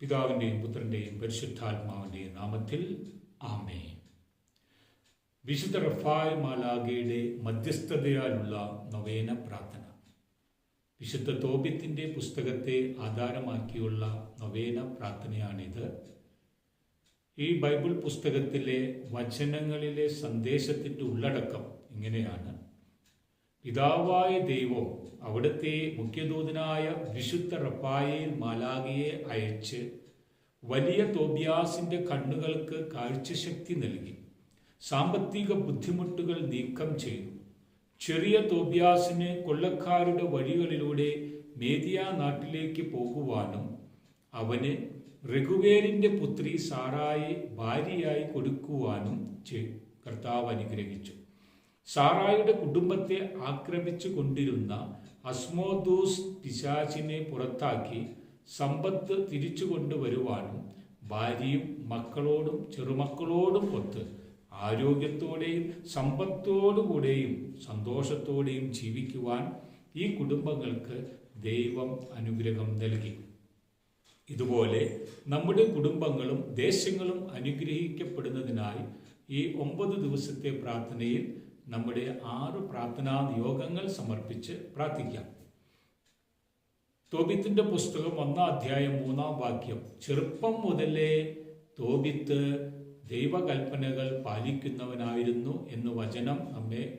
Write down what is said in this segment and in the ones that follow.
പിതാവിന്റെയും പുത്രന്റെയും പരിശുദ്ധാത്മാവിന്റെയും നാമത്തിൽ ആമേ വിശുദ്ധ റഫായ് മാലാഗയുടെ മധ്യസ്ഥതയാലുള്ള നവേന പ്രാർത്ഥന. വിശുദ്ധ തോപ്യത്തിന്റെ പുസ്തകത്തെ ആധാരമാക്കിയുള്ള നവേന പ്രാർത്ഥനയാണിത്. ഈ ബൈബിൾ പുസ്തകത്തിലെ വചനങ്ങളിലെ സന്ദേശത്തിന്റെ ഉള്ളടക്കം ഇങ്ങനെയാണ്. പിതാവായ ദൈവം അവിടുത്തെ മുഖ്യദൂതനായ വിശുദ്ധ റപ്പായേൽ മാലാകയെ അയച്ച് വലിയ തോബിയാസിന്റെ കണ്ണുകൾക്ക് കാഴ്ചശക്തി നൽകി. സാമ്പത്തിക ബുദ്ധിമുട്ടുകൾ നീക്കം ചെയ്തു. ചെറിയ തോബിയാസിന് കൊള്ളക്കാരുടെ വഴികളിലൂടെ മേദിയ നാട്ടിലേക്ക് പോകുവാനും അവന് രഘുവേരിന്റെ പുത്രി സാറായെ ഭാര്യയായി കൊടുക്കുവാനും കർത്താവ് അനുഗ്രഹിച്ചു. സാറായുടെ കുടുംബത്തെ ആക്രമിച്ചു കൊണ്ടിരുന്ന അസ്മോദൂസ് പിശാചിനെ പുറത്താക്കി സമ്പത്ത് തിരിച്ചു കൊണ്ടുവരുവാനും ഭാര്യയും മക്കളോടും ചെറുമക്കളോടും ഒത്ത് ആരോഗ്യത്തോടെയും സമ്പത്തോടുകൂടെയും സന്തോഷത്തോടെയും ജീവിക്കുവാൻ ഈ കുടുംബങ്ങൾക്ക് ദൈവം അനുഗ്രഹം നൽകി. ഇതുപോലെ നമ്മുടെ കുടുംബങ്ങളും ദേശങ്ങളും അനുഗ്രഹിക്കപ്പെടുന്നതിനായി ഈ ഒമ്പത് ദിവസത്തെ പ്രാർത്ഥനയിൽ നമ്മുടെ ആറ് പ്രാർത്ഥനാ നിയോഗങ്ങൾ സമർപ്പിച്ച് പ്രാർത്ഥിക്കാം. തോബിത്തിന്റെ പുസ്തകം ഒന്നാം അധ്യായം മൂന്നാം വാക്യം. ചെറുപ്പം മുതലേ തോബിത്ത് ദൈവകൽപ്പനകൾ പാലിക്കുന്നവനായിരുന്നു എന്ന് വചനം നമ്മെ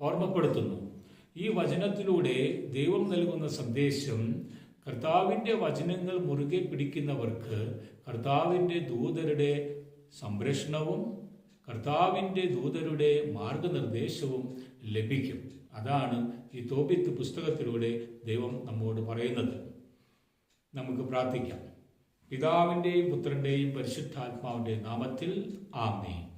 ഓർമ്മപ്പെടുത്തുന്നു. ഈ വചനത്തിലൂടെ ദൈവം നൽകുന്ന സന്ദേശം കർത്താവിന്റെ വചനങ്ങൾ മുറുകെ പിടിക്കുന്നവർക്ക് കർത്താവിന്റെ ദൂതരുടെ സംരക്ഷണവും കർത്താവിന്റെ ദൂതരുടെ മാർഗനിർദ്ദേശവും ലഭിക്കും. അതാണ് ഈ തോപിത്ത് പുസ്തകത്തിലൂടെ ദൈവം നമ്മോട് പറയുന്നത്. നമുക്ക് പ്രാർത്ഥിക്കാം. പിതാവിന്റെയും പുത്രന്റെയും പരിശുദ്ധാത്മാവിന്റെ നാമത്തിൽ ആമേ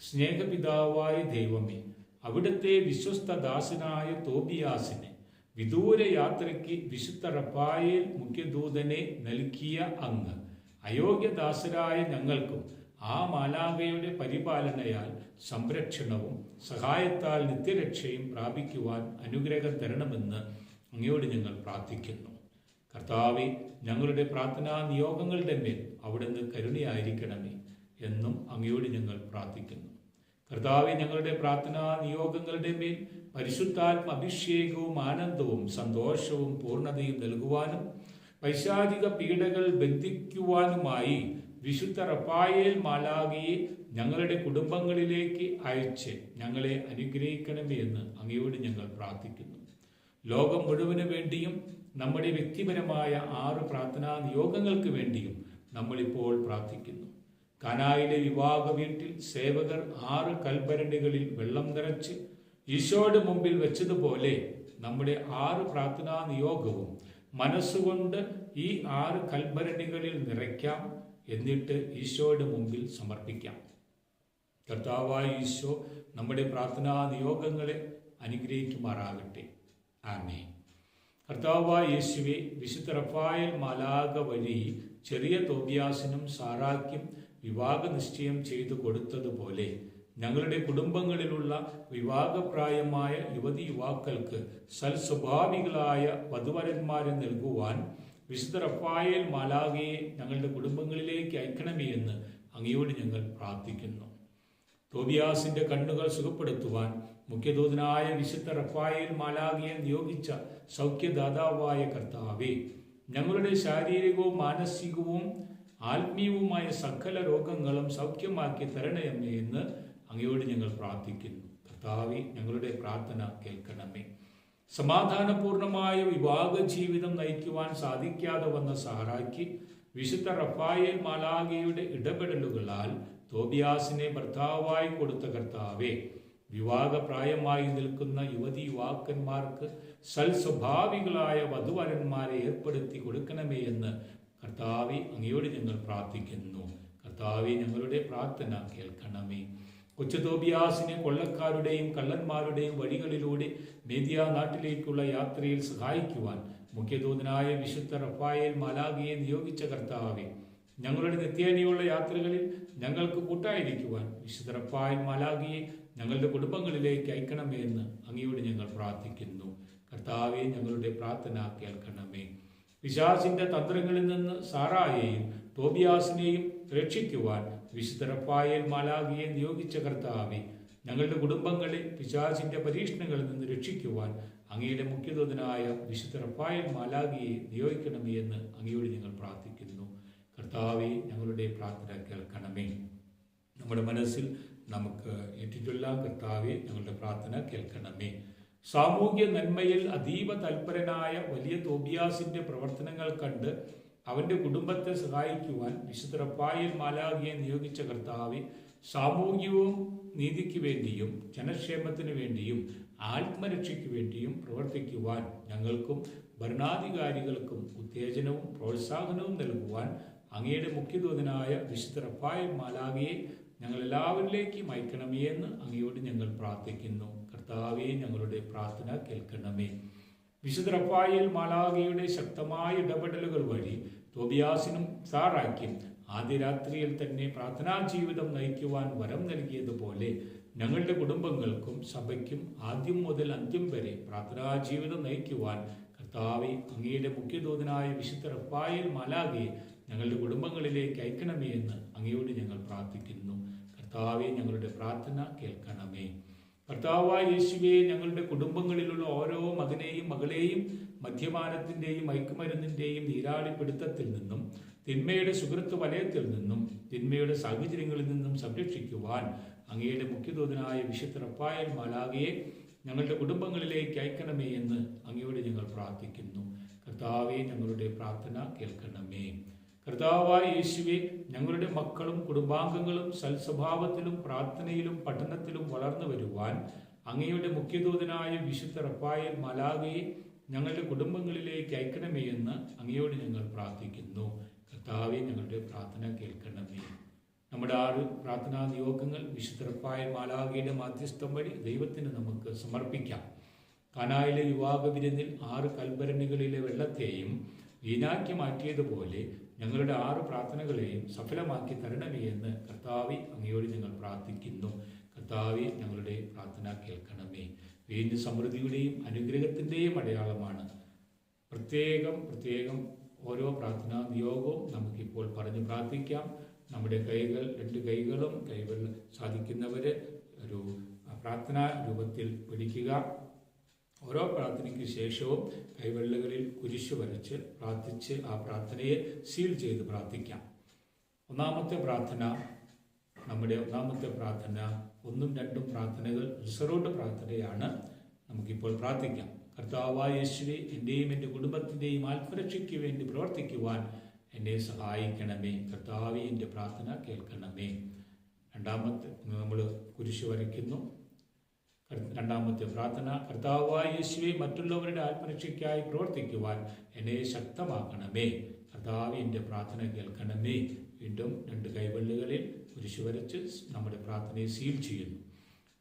സ്നേഹപിതാവായ ദൈവമേ അവിടുത്തെ വിശ്വസ്ത ദാസനായ തോബിയാസിനെ വിദൂര യാത്രയ്ക്ക് വിശുദ്ധ റപ്പായേൽ മുഖ്യദൂതനെ നൽകിയ അങ്ങ്. അയോഗ്യദാസരായ ഞങ്ങൾക്കും ആ മാലാകയുടെ പരിപാലനയാൽ സംരക്ഷണവും സഹായത്താൽ നിത്യരക്ഷയും പ്രാപിക്കുവാൻ അനുഗ്രഹം തരണമെന്ന് അങ്ങയോട് ഞങ്ങൾ പ്രാർത്ഥിക്കുന്നു. കർത്താവെ ഞങ്ങളുടെ പ്രാർത്ഥനാ നിയോഗങ്ങളുടെ മേൽ അവിടുന്ന് കരുണയായിരിക്കണമേ എന്നും അങ്ങയോട് ഞങ്ങൾ പ്രാർത്ഥിക്കുന്നു. കർത്താവെ ഞങ്ങളുടെ പ്രാർത്ഥനാ നിയോഗങ്ങളുടെ മേൽ പരിശുദ്ധാത്മ അഭിഷേകവും ആനന്ദവും സന്തോഷവും പൂർണതയും നൽകുവാനും പൈശാചിക പീഡകൾ ബന്ധിക്കുവാനുമായി വിശുദ്ധ റപ്പായേൽ മാലാകിയെ ഞങ്ങളുടെ കുടുംബങ്ങളിലേക്ക് അയച്ച് ഞങ്ങളെ അനുഗ്രഹിക്കണമേ എന്ന് അങ്ങയോട് ഞങ്ങൾ പ്രാർത്ഥിക്കുന്നു. ലോകം മുഴുവൻ വേണ്ടിയും നമ്മുടെ വ്യക്തിപരമായ ആറ് പ്രാർത്ഥനാ നിയോഗങ്ങൾക്ക് വേണ്ടിയും നമ്മളിപ്പോൾ പ്രാർത്ഥിക്കുന്നു. കനായിലെ വിവാഹ വീട്ടിൽ സേവകർ ആറ് കൽഭരണികളിൽ വെള്ളം നിറച്ച് ഈശോയുടെ മുമ്പിൽ വെച്ചതുപോലെ നമ്മുടെ ആറ് പ്രാർത്ഥനാ നിയോഗവും മനസ്സുകൊണ്ട് ഈ ആറ് കൽഭരണികളിൽ നിറയ്ക്കാം. എന്നിട്ട് ഈശോയുടെ മുമ്പിൽ സമർപ്പിക്കാം. കർത്താവായ ഈശോ നമ്മുടെ പ്രാർത്ഥനാ നിയോഗങ്ങളെ അനുഗ്രഹിക്കുമാറാകട്ടെ. ആമേ കർത്താവായ യേശുവെ വിശുദ്ധ റഫായൽ മാലാക വഴി ചെറിയ തോബിയാസിനും സാറാക്കും വിവാഹ നിശ്ചയം ചെയ്തു കൊടുത്തതുപോലെ ഞങ്ങളുടെ കുടുംബങ്ങളിലുള്ള വിവാഹപ്രായമായ യുവതി യുവാക്കൾക്ക് സൽസ്വഭാവികളായ വധുവരന്മാരെ നൽകുവാൻ വിശുദ്ധ റഫായേൽ മാലാകയെ ഞങ്ങളുടെ കുടുംബങ്ങളിലേക്ക് അയക്കണമേ എന്ന് അങ്ങയോട് ഞങ്ങൾ പ്രാർത്ഥിക്കുന്നു. തോബിയാസിന്റെ കണ്ണുകൾ സുഖപ്പെടുത്തുവാൻ മുഖ്യദൂതനായ വിശുദ്ധ റഫായേൽ മാലാകയെ നിയോഗിച്ച സൗഖ്യദാതാവായ കർത്താവേ ഞങ്ങളുടെ ശാരീരികവും മാനസികവും ആത്മീയവുമായ സകല രോഗങ്ങളും സൗഖ്യമാക്കി തരണമേ എന്ന് അങ്ങയോട് ഞങ്ങൾ പ്രാർത്ഥിക്കുന്നു. കർത്താവെ ഞങ്ങളുടെ പ്രാർത്ഥന കേൾക്കണമേ. സമാധാനപൂർണമായ വിവാഹ ജീവിതം നയിക്കുവാൻ സാധിക്കാതെ വന്ന സഹറായ്ക്ക് വിശുദ്ധ റഫായേൽ മാലാഗയുടെ ഇടപെടലുകളാൽ തോബിയാസിനെ ഭർത്താവായി കൊടുത്ത കർത്താവെ വിവാഹപ്രായമായി നിൽക്കുന്ന യുവതി യുവാക്കന്മാർക്ക് സൽസ്വഭാവികളായ വധുവരന്മാരെ ഏർപ്പെടുത്തി കൊടുക്കണമേ എന്ന് കർത്താവി അങ്ങയോട് ഞങ്ങൾ പ്രാർത്ഥിക്കുന്നു. കർത്താവെ ഞങ്ങളുടെ പ്രാർത്ഥന കേൾക്കണമേ. കൊച്ചുതോബിയാസിനെ കൊള്ളക്കാരുടെയും കള്ളന്മാരുടെയും വഴികളിലൂടെ മേദിയ നാട്ടിലേക്കുള്ള യാത്രയിൽ സഹായിക്കുവാൻ മുഖ്യദൂതനായ വിശുദ്ധ റഫായേൽ മാലാഗിയെ നിയോഗിച്ച കർത്താവെ ഞങ്ങളുടെ നിത്യേനയുള്ള യാത്രകളിൽ ഞങ്ങൾക്ക് കൂട്ടായിരിക്കുവാൻ വിശുദ്ധ റഫായേൽ മാലാഗിയെ ഞങ്ങളുടെ കുടുംബങ്ങളിലേക്ക് അയക്കണമേ എന്ന് അങ്ങയോട് ഞങ്ങൾ പ്രാർത്ഥിക്കുന്നു. കർത്താവെ ഞങ്ങളുടെ പ്രാർത്ഥന കേൾക്കണമേ. വിശാസിന്റെ തന്ത്രങ്ങളിൽ നിന്ന് സാറായെയും തോബിയാസിനെയും രക്ഷിക്കുവാൻ വിശുദ്ധ റഫായേൽ മാലാഖിയെ നിയോഗിച്ച കർത്താവെ ഞങ്ങളുടെ കുടുംബങ്ങളെ പിശാചിന്റെ പരീക്ഷണങ്ങളിൽ നിന്ന് രക്ഷിക്കുവാൻ അങ്ങയുടെ മുഖ്യദൂതനായ വിശുദ്ധ റഫായേൽ മാലാഖിയെ നിയോഗിക്കണമേ എന്ന് അങ്ങയോട് ഞങ്ങൾ പ്രാർത്ഥിക്കുന്നു. കർത്താവെ ഞങ്ങളുടെ പ്രാർത്ഥന കേൾക്കണമേ. നമ്മുടെ മനസ്സിൽ നമുക്ക് ഏറ്റിട്ടുള്ള കർത്താവെ ഞങ്ങളുടെ പ്രാർത്ഥന കേൾക്കണമേ. സാമൂഹ്യ നന്മയിൽ അതീവ തൽപരനായ വലിയ തോബിയാസിന്റെ പ്രവർത്തനങ്ങൾ കണ്ട് അവന്റെ കുടുംബത്തെ സഹായിക്കുവാൻ വിശുദ്ധ റപ്പായിൽ മാലാകിയെ നിയോഗിച്ച കർത്താവ് സാമൂഹികവും നീതിക്ക് വേണ്ടിയും ജനക്ഷേമത്തിന് വേണ്ടിയും ആത്മരക്ഷയ്ക്ക് വേണ്ടിയും പ്രവർത്തിക്കുവാൻ ഞങ്ങൾക്കും ഭരണാധികാരികൾക്കും ഉത്തേജനവും പ്രോത്സാഹനവും നൽകുവാൻ അങ്ങയുടെ മുഖ്യദൂതനായ വിശുദ്ധ മാലാകിയെ ഞങ്ങൾ എല്ലാവരിലേക്കും അയക്കണമേ എന്ന് അങ്ങയോട് ഞങ്ങൾ പ്രാർത്ഥിക്കുന്നു. കർത്താവെ ഞങ്ങളുടെ പ്രാർത്ഥന കേൾക്കണമേ. വിശുദ്ധ റഫായേൽ മാലാഖയുടെ ശക്തമായ ഇടപെടലുകൾ വഴി തോബിയാസിനും സാറാക്കിയും ആദ്യ രാത്രിയിൽ തന്നെ പ്രാർത്ഥനാ ജീവിതം നയിക്കുവാൻ വരം നൽകിയതുപോലെ ഞങ്ങളുടെ കുടുംബങ്ങൾക്കും സഭയ്ക്കും ആദ്യം മുതൽ അന്ത്യം വരെ പ്രാർത്ഥനാ ജീവിതം നയിക്കുവാൻ കർത്താവെ അങ്ങയുടെ മുഖ്യദൂതനായ വിശുദ്ധ റഫായേൽ മാലാഖയെ ഞങ്ങളുടെ കുടുംബങ്ങളിലേക്ക് അയക്കണമേ എന്ന് അങ്ങയോട് ഞങ്ങൾ പ്രാർത്ഥിക്കുന്നു. കർത്താവെ ഞങ്ങളുടെ പ്രാർത്ഥന കേൾക്കണമേ. കർത്താവായ യേശുവെ ഞങ്ങളുടെ കുടുംബങ്ങളിലുള്ള ഓരോ മകനെയും മകളെയും മദ്യപാനത്തിന്റെയും മയക്കുമരുന്നിന്റെയും നീരാളിപ്പിടുത്തത്തിൽ നിന്നും തിന്മയുടെ സുഹൃത്ത് വലയത്തിൽ നിന്നും തിന്മയുടെ സാഹചര്യങ്ങളിൽ നിന്നും സംരക്ഷിക്കുവാൻ അങ്ങയുടെ മുഖ്യദൂതനായ വിശുദ്ധ റപ്പായൽ മാലാകയെ ഞങ്ങളുടെ കുടുംബങ്ങളിലേക്ക് അയക്കണമേ എന്ന് അങ്ങയോട് ഞങ്ങൾ പ്രാർത്ഥിക്കുന്നു. കർത്താവെ ഞങ്ങളുടെ പ്രാർത്ഥന കേൾക്കണമേ. കർത്താവായ യേശുവെ ഞങ്ങളുടെ മക്കളും കുടുംബാംഗങ്ങളും സൽസ്വഭാവത്തിലും പ്രാർത്ഥനയിലും പഠനത്തിലും വളർന്നു വരുവാൻ അങ്ങയുടെ മുഖ്യദൂതനായ വിശുദ്ധ റപ്പായൽ മലാഗയെ ഞങ്ങളുടെ കുടുംബങ്ങളിലേക്ക് അയക്കണമേ എന്ന് അങ്ങയോട് ഞങ്ങൾ പ്രാർത്ഥിക്കുന്നു. കർത്താവെ ഞങ്ങളുടെ പ്രാർത്ഥന കേൾക്കണമേ. നമ്മുടെ ആറ് പ്രാർത്ഥനാ നിയോഗങ്ങൾ വിശുദ്ധ റപ്പായൽ മാലാഗയുടെ മാധ്യസ്ഥം വഴി ദൈവത്തിന് നമുക്ക് സമർപ്പിക്കാം. കനായിലെ യുവാക വിരുന്നിൽ ആറ് കൽഭരണികളിലെ വെള്ളത്തെയും വീനാക്കി മാറ്റിയതുപോലെ ഞങ്ങളുടെ ആറ് പ്രാർത്ഥനകളെയും സഫലമാക്കി തരണമേ എന്ന് കർത്താവി അങ്ങയോട് ഞങ്ങൾ പ്രാർത്ഥിക്കുന്നു. കർത്താവി ഞങ്ങളുടെ പ്രാർത്ഥന കേൾക്കണമേ. വീഞ്ഞ് സമൃദ്ധിയുടെയും അനുഗ്രഹത്തിന്റെയും അടയാളമാണ്. പ്രത്യേകം പ്രത്യേകം ഓരോ പ്രാർത്ഥനാ നിയോഗവും നമുക്കിപ്പോൾ പറഞ്ഞു പ്രാർത്ഥിക്കാം. നമ്മുടെ കൈകൾ രണ്ട് കൈകളും കൈകൾ സാധിക്കുന്നവർ ഒരു പ്രാർത്ഥനാ രൂപത്തിൽ പിടിക്കുക. ഓരോ പ്രാർത്ഥനയ്ക്ക് ശേഷവും കൈവെള്ളകളിൽ കുരിശു വരച്ച് പ്രാർത്ഥിച്ച് ആ പ്രാർത്ഥനയെ സീൽ ചെയ്ത് പ്രാർത്ഥിക്കാം. ഒന്നാമത്തെ പ്രാർത്ഥന നമ്മുടെ ഒന്നാമത്തെ പ്രാർത്ഥന ഒന്നും രണ്ടും പ്രാർത്ഥനകൾ റിസർവ്ഡ് പ്രാർത്ഥനയാണ്. നമുക്കിപ്പോൾ പ്രാർത്ഥിക്കാം. കർത്താവായ യേശുവെ എന്റെയും എന്റെ കുടുംബത്തിന്റെയും ആത്മരക്ഷയ്ക്ക് വേണ്ടി പ്രവർത്തിക്കുവാൻ എന്നെ സഹായിക്കണമേ. കർത്താവെ എന്റെ പ്രാർത്ഥന കേൾക്കണമേ. രണ്ടാമത്തെ നമ്മൾ കുരിശു വരയ്ക്കുന്നു. രണ്ടാമത്തെ പ്രാർത്ഥന കർത്താവായ യേശുവെ മറ്റുള്ളവരുടെ ആത്മരക്ഷയ്ക്കായി പ്രവർത്തിക്കുവാൻ എന്നെ ശക്തമാക്കണമേ. കർത്താവ് എന്റെ പ്രാർത്ഥന കേൾക്കണമേ. വീണ്ടും രണ്ട് കൈവള്ളികളിൽ കുരിശു വരച്ച് നമ്മുടെ പ്രാർത്ഥനയെ സീൽ ചെയ്യുന്നു.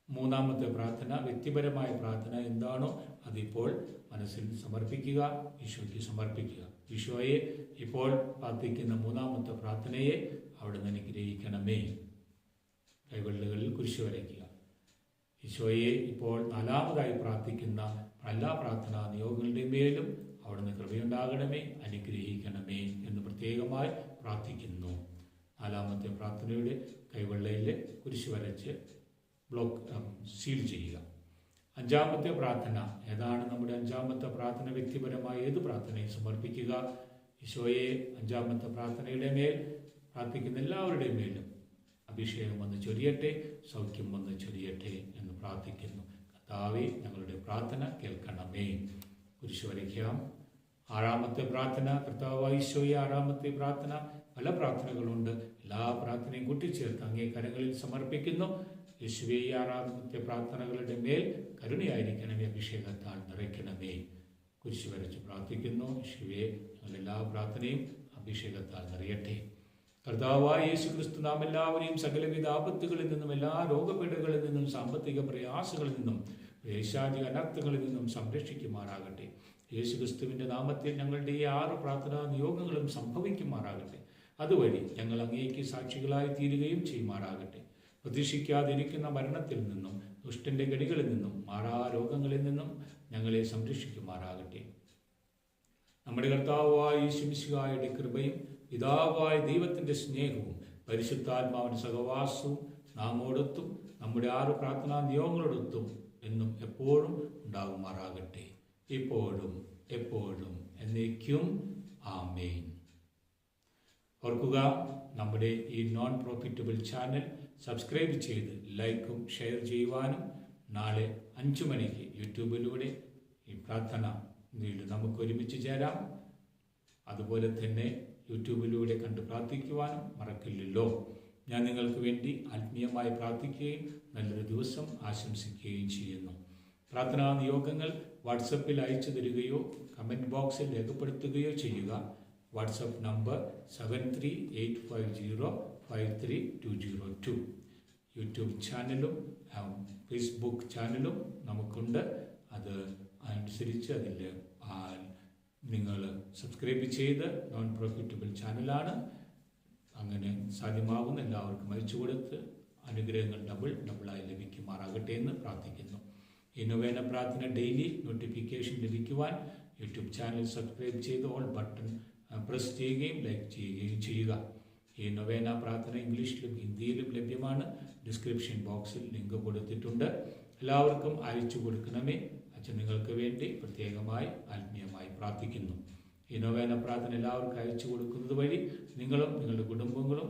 മൂന്നാമത്തെ പ്രാർത്ഥന വ്യക്തിപരമായ പ്രാർത്ഥന എന്താണോ അതിപ്പോൾ മനസ്സിൽ സമർപ്പിക്കുക ഈശോയ്ക്ക് സമർപ്പിക്കുക. ഈശോയെ ഇപ്പോൾ പ്രാർത്ഥിക്കുന്ന മൂന്നാമത്തെ പ്രാർത്ഥനയെ അവിടെ നിന്ന് അനുഗ്രഹിക്കണമേ. കൈവള്ളുകളിൽ കുരിശു വരയ്ക്കുക. ഈശോയെ ഇപ്പോൾ നാലാമതായി പ്രാർത്ഥിക്കുന്ന എല്ലാ പ്രാർത്ഥനാ നിയോഗങ്ങളുടെ മേലും അവിടുന്ന് കൃപയുണ്ടാകണമേ അനുഗ്രഹിക്കണമേ എന്ന് പ്രത്യേകമായി പ്രാർത്ഥിക്കുന്നു. നാലാമത്തെ പ്രാർത്ഥനയുടെ കൈവെള്ളയിൽ കുരിശ് വരച്ച് ബ്ലോക്ക് സീൽ ചെയ്യുക. അഞ്ചാമത്തെ പ്രാർത്ഥന ഏതാണ് നമ്മുടെ അഞ്ചാമത്തെ പ്രാർത്ഥന? വ്യക്തിപരമായ ഏത് പ്രാർത്ഥനയും സമർപ്പിക്കുക. ഈശോയെ അഞ്ചാമത്തെ പ്രാർത്ഥനയുടെ മേൽ പ്രാർത്ഥിക്കുന്ന എല്ലാവരുടെയും മേലും അഭിഷേകം വന്ന് ചൊരിയട്ടെ സൗഖ്യം വന്ന് ചൊരിയട്ടെ എന്ന് പ്രാർത്ഥിക്കുന്നു. കർത്താവെ ഞങ്ങളുടെ പ്രാർത്ഥന കേൾക്കണമേ. കുരിശു വരയ്ക്കാം ആറാമത്തെ പ്രാർത്ഥന കർത്താവ് ഈശോയെ ആറാമത്തെ പ്രാർത്ഥന. പല പ്രാർത്ഥനകളുണ്ട്. എല്ലാ പ്രാർത്ഥനയും കൂട്ടിച്ചേർത്ത് അങ്ങേ കരങ്ങളിൽ സമർപ്പിക്കുന്നു. യേശുവെ ഈ ആറാമത്തെ പ്രാർത്ഥനകളുടെ മേൽ കരുണയായിരിക്കണമേ. അഭിഷേകത്താൽ നിറയ്ക്കണമേ. കുരിശു വരച്ച് പ്രാർത്ഥിക്കുന്നു. യേശുവെ ഞങ്ങളുടെ എല്ലാ പ്രാർത്ഥനയും അഭിഷേകത്താൽ നിറയട്ടെ. കർത്താവായ യേശു ക്രിസ്തു നാം എല്ലാവരെയും സകലവിധ ആപത്തുകളിൽ നിന്നും എല്ലാ രോഗപീഠകളിൽ നിന്നും സാമ്പത്തിക പ്രയാസങ്ങളിൽ നിന്നും വേശാചിക അനർത്ഥങ്ങളിൽ നിന്നും സംരക്ഷിക്കുമാറാകട്ടെ. യേശു ക്രിസ്തുവിന്റെ നാമത്തിൽ ഞങ്ങളുടെ ഈ ആറ് പ്രാർത്ഥനാ നിയോഗങ്ങളും സംഭവിക്കുമാറാകട്ടെ. അതുവഴി ഞങ്ങൾ അങ്ങേക്ക് സാക്ഷികളായി തീരുകയും ചെയ്യുമാറാകട്ടെ. പ്രതീക്ഷിക്കാതിരിക്കുന്ന മരണത്തിൽ നിന്നും ദുഷ്ടന്റെ ഗടികളിൽ നിന്നും മാറാ രോഗങ്ങളിൽ നിന്നും ഞങ്ങളെ സംരക്ഷിക്കുമാറാകട്ടെ. നമ്മുടെ കർത്താവായ യേശുമിശിഹായുടെ കൃപയും പിതാവായ ദൈവത്തിന്റെ സ്നേഹവും പരിശുദ്ധാത്മാവിന്റെ സഹവാസവും നാമോടൊത്തും നമ്മുടെ ആറ് പ്രാർത്ഥനാ നിയോഗങ്ങളോടൊത്തും എന്നും എപ്പോഴും ഉണ്ടാകുമാറാകട്ടെ. ഇപ്പോഴും എപ്പോഴും എന്നേക്കും ആമേൻ. ഓർക്കുക നമ്മുടെ ഈ നോൺ പ്രോഫിറ്റബിൾ ചാനൽ സബ്സ്ക്രൈബ് ചെയ്ത് ലൈക്കും ഷെയർ ചെയ്യുവാനും നാളെ അഞ്ചു മണിക്ക് യൂട്യൂബിലൂടെ ഈ പ്രാർത്ഥന നമുക്ക് ഒരുമിച്ച് ചേരാം. അതുപോലെ തന്നെ യൂട്യൂബിലൂടെ കണ്ട് പ്രാർത്ഥിക്കുവാനും മറക്കില്ലല്ലോ. ഞാൻ നിങ്ങൾക്ക് വേണ്ടി ആത്മീയമായി പ്രാർത്ഥിക്കുകയും നല്ലൊരു ദിവസം ആശംസിക്കുകയും ചെയ്യുന്നു. പ്രാർത്ഥനാ നിയോഗങ്ങൾ വാട്സപ്പിൽ അയച്ചു തരികയോ കമന്റ് ബോക്സിൽ രേഖപ്പെടുത്തുകയോ ചെയ്യുക. WhatsApp number seven three eight five zero five three two zero two YouTube ചാനലും ഫേസ്ബുക്ക് ചാനലും നമുക്കുണ്ട്. അത് അനുസരിച്ച് അതിൽ നിങ്ങൾ സബ്സ്ക്രൈബ് ചെയ്ത് നോൺ പ്രോഫിറ്റബിൾ ചാനലാണ് അങ്ങനെ സാധ്യമാകുന്ന എല്ലാവർക്കും അയച്ചു കൊടുത്ത് അനുഗ്രഹങ്ങൾ ഡബിൾ ഡബിളായി ലഭിക്കുമാറാകട്ടെ എന്ന് പ്രാർത്ഥിക്കുന്നു. ഈ പ്രാർത്ഥന ഡെയിലി നോട്ടിഫിക്കേഷൻ ലഭിക്കുവാൻ യൂട്യൂബ് ചാനൽ സബ്സ്ക്രൈബ് ചെയ്ത് ഓൾ ബട്ടൺ പ്രസ് ചെയ്യുകയും ലൈക്ക് ചെയ്യുകയും ചെയ്യുക. ഈ നൊവേന പ്രാർത്ഥന ഇംഗ്ലീഷിലും ഹിന്ദിയിലും ലഭ്യമാണ്. ഡിസ്ക്രിപ്ഷൻ ബോക്സിൽ ലിങ്ക് കൊടുത്തിട്ടുണ്ട്. എല്ലാവർക്കും അയച്ചു കൊടുക്കണമേ. അച്ഛൻ നിങ്ങൾക്ക് വേണ്ടി പ്രത്യേകമായി ആത്മീയമായി പ്രാർത്ഥിക്കുന്നു. ഈ പ്രാർത്ഥന എല്ലാവർക്കും അയച്ചു കൊടുക്കുന്നത് വഴി നിങ്ങളും നിങ്ങളുടെ കുടുംബങ്ങളും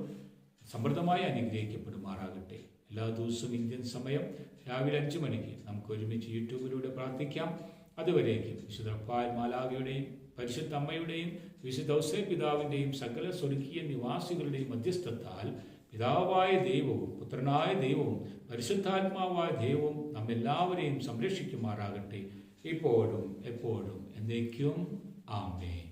സമൃദ്ധമായി അനുഗ്രഹിക്കപ്പെടുമാറാകട്ടെ. എല്ലാ ദിവസവും ഇന്ത്യൻ സമയം രാവിലെ അഞ്ച് മണിക്ക് നമുക്ക് ഒരുമിച്ച് യൂട്യൂബിലൂടെ പ്രാർത്ഥിക്കാം. അതുവരേക്കും വിശുദ്ധ പാൽ മാലാവിയുടെയും പരിശുദ്ധ അമ്മയുടെയും വിശുദ്ധ ഔസേ പിതാവിന്റെയും സകല സ്വർഗീയ നിവാസികളുടെയും മധ്യസ്ഥത്താൽ പിതാവായ ദൈവവും പുത്രനായ ദൈവവും പരിശുദ്ധാത്മാവായ ദൈവവും നമ്മെല്ലാവരെയും സംരക്ഷിക്കുമാറാകട്ടെ. ഇപ്പോഴും എപ്പോഴും എന്നേക്കും. ആമേ